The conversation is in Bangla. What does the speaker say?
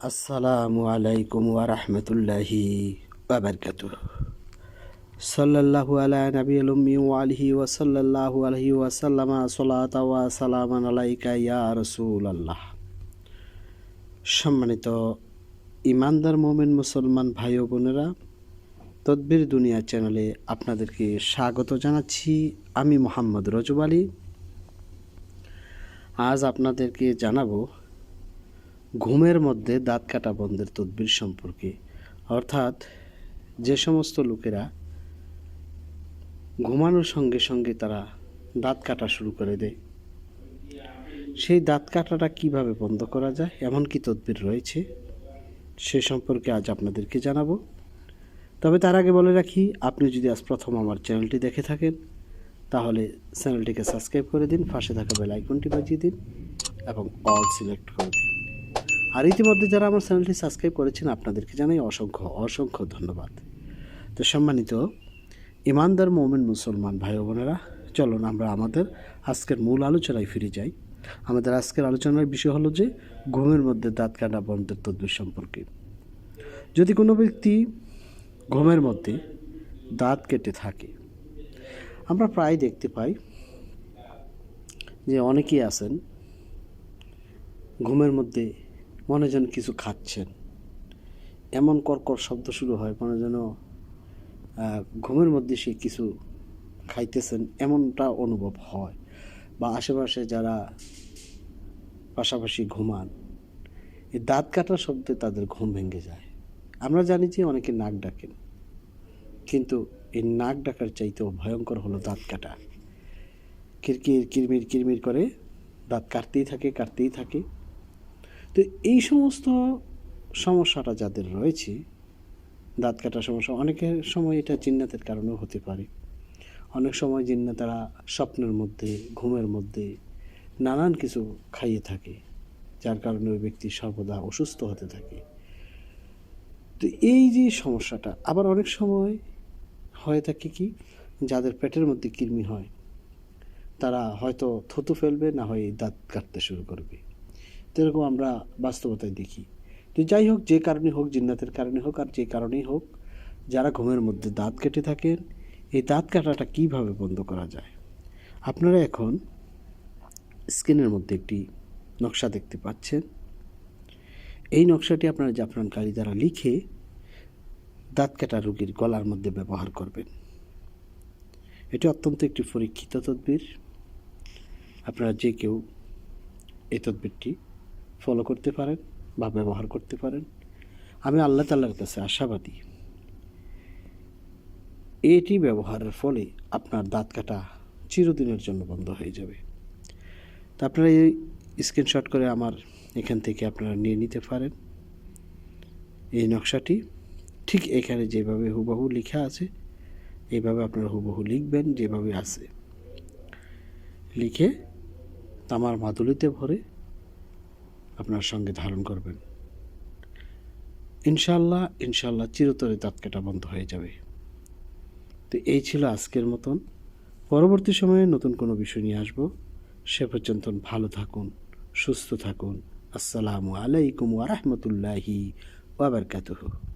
আসসালামু আলাইকুম ওয়া রাহমাতুল্লাহি ওয়া বারাকাতুহ। সাল্লাল্লাহু আলা নবিয়িল উম্মি আলিহি ওয়া সাল্লাল্লাহু আলাইহি ওয়া সাল্লামা সালাতা ওয়া সালামান আলাইকা ইয়া রাসূলুল্লাহ। সম্মানিত ইমানদার মোমেন মুসলমান ভাই ও বোনেরা, তদবির দুনিয়া চ্যানেলে আপনাদেরকে স্বাগত জানাচ্ছি। আমি মোহাম্মদ রজব আলী। আজ আপনাদেরকে জানাব ঘুমের মধ্যে দাঁত কাটা বন্ধের তদবির সম্পর্কে। অর্থাৎ যে সমস্ত লোকেরা ঘুমানোর সঙ্গে সঙ্গে তারা দাঁত কাটা শুরু করে দেয়। সেই দাঁত কাটাটা কীভাবে বন্ধ করা যায়, এমন কি তদবির রয়েছে? সে সম্পর্কে আজ আপনাদেরকে জানাব। তবে তার আগে বলে রাখি, আপনি যদি আজ প্রথম আমার চ্যানেলটি দেখে থাকেন, তাহলে চ্যানেলটিকে সাবস্ক্রাইব করে দিন, পাশে থাকা বেল আইকনটি বাজিয়ে দিন এবং অল সিলেক্ট করে দিন। আর ইতিমধ্যে যারা আমার চ্যানেলটি সাবস্ক্রাইব করেছেন, আপনাদেরকে জানাই অসংখ্য অসংখ্য ধন্যবাদ। তো সম্মানিত ইমানদার মোমেন মুসলমান ভাই বোনেরা, চলুন আমরা আমাদের আজকের মূল আলোচনায় ফিরে যাই। আমাদের আজকের আলোচনার বিষয় হলো যে, ঘুমের মধ্যে দাঁত কাটা বন্ধের তদ্বির সম্পর্কে। যদি কোনো ব্যক্তি ঘুমের মধ্যে দাঁত কেটে থাকে, আমরা প্রায় দেখতে পাই যে অনেকেই আছেন, ঘুমের মধ্যে মনে যেন কিছু খাচ্ছেন। এমন কর্কর শব্দ শুরু হয়, মনে যেন ঘুমের মধ্যে সে কিছু খাইতেছেন, এমনটা অনুভব হয়। বা আশেপাশে যারা পাশাপাশি ঘুমান, এই দাঁত কাটার শব্দে তাদের ঘুম ভেঙে যায়। আমরা জানি যে অনেকে নাক ডাকেন, কিন্তু এই নাক ডাকার চাইতেও ভয়ঙ্কর হলো দাঁত কাটা। কিরকির, কিরমির কিরমির করে দাঁত কাটতেই থাকে কাটতেই থাকে। তো এই সমস্ত সমস্যাটা যাদের রয়েছে, দাঁত কাটার সমস্যা, অনেকের সময় এটা জিন্নাতের কারণেও হতে পারে। অনেক সময় জিন্নাতারা স্বপ্নের মধ্যে, ঘুমের মধ্যে নানান কিছু খাইয়ে থাকে, যার কারণে ওই ব্যক্তি সর্বদা অসুস্থ হতে থাকে। তো এই যে সমস্যাটা, আবার অনেক সময় হয়ে থাকে কি, যাদের পেটের মধ্যে কৃমি হয়, তারা হয়তো থুতু ফেলবে, না হয় দাঁত কাটতে শুরু করবে। তো এরকম আমরা বাস্তবতায় দেখি। তো যাই হোক, যে কারণে হোক, জিন্নাতের কারণে হোক আর যে কারণেই হোক, যারা ঘুমের মধ্যে দাঁত কেটে থাকেন, এই দাঁত কাটাটা কীভাবে বন্ধ করা যায়? আপনারা এখন স্ক্রিনের মধ্যে একটি নকশা দেখতে পাচ্ছেন। এই নকশাটি আপনারা জাফরান কালি দ্বারা লিখে দাঁত কাটা রোগীর গলার মধ্যে ব্যবহার করবেন। এটি অত্যন্ত একটি পরীক্ষিত তদবির। আপনারা যে কেউ এই তদবিরটি ফলো করতে পারেন বা ব্যবহার করতে পারেন। আমি আল্লাহ তাল্লার কাছে আশাবাদী। এটি ব্যবহারের ফলে আপনার দাঁত কাটা চিরদিনের জন্য বন্ধ হয়ে যাবে। তা আপনারা এই স্ক্রিনশট করে আমার এখান থেকে আপনারা নিয়ে নিতে পারেন। এই নকশাটি ঠিক এখানে যেভাবে হুবহু লেখা আছে এইভাবে আপনারা হুবহু লিখবেন যেভাবে আছে। লিখে তামার মাদুলিতে ভরে আপনার সঙ্গে ধারণ করবেন। ইনশাল্লাহ ইনশাল্লাহ চিরতরে দাঁত বন্ধ হয়ে যাবে। তো এই ছিল আজকের মতন। পরবর্তী সময়ে নতুন কোনো বিষয় নিয়ে আসব। সে পর্যন্ত ভালো থাকুন, সুস্থ থাকুন। আসসালামু আলাইকুম ওয়া বারাকাতুহু।